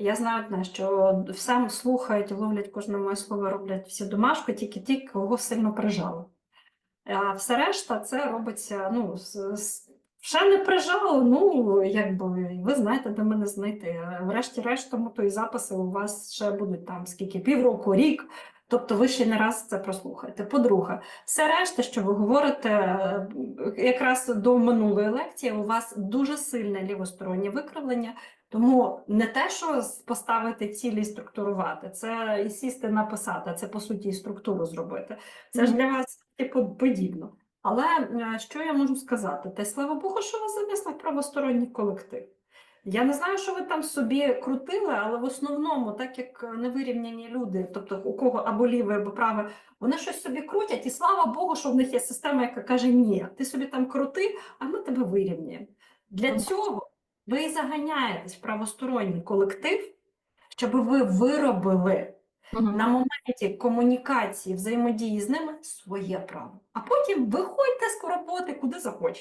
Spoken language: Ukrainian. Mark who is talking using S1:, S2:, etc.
S1: Я знаю що все слухають, ловлять кожне моє слово, роблять всі домашку, тільки ті, кого сильно прижало. А все решта це робиться, ну, ще не прижало, ну, якби ви знаєте, де мене знайти. Врешті-решт, тому то і записи у вас ще будуть там скільки, півроку, рік. Тобто ви ще не раз це прослухаєте. По-друге, все решта, що ви говорите, е, якраз до минулої лекції у вас дуже сильне лівостороннє викривлення, тому не те, що поставити цілі і структурувати, це і сісти написати, це по суті і структуру зробити. Це ж для вас типу подібно. Але е, що я можу сказати? Та й слава Богу, що вас занесли в правосторонній колектив. Я не знаю, що ви там собі крутили, але в основному, так як невирівняні люди, тобто у кого або ліве, або праве, вони щось собі крутять, і слава Богу, що в них є система, яка каже: ні, ти собі там крути, а ми тебе вирівняємо. Для цього ви заганяєтесь в правосторонній колектив, щоб ви виробили на моменті комунікації, взаємодії з ними своє право. А потім виходьте з роботи куди захочете.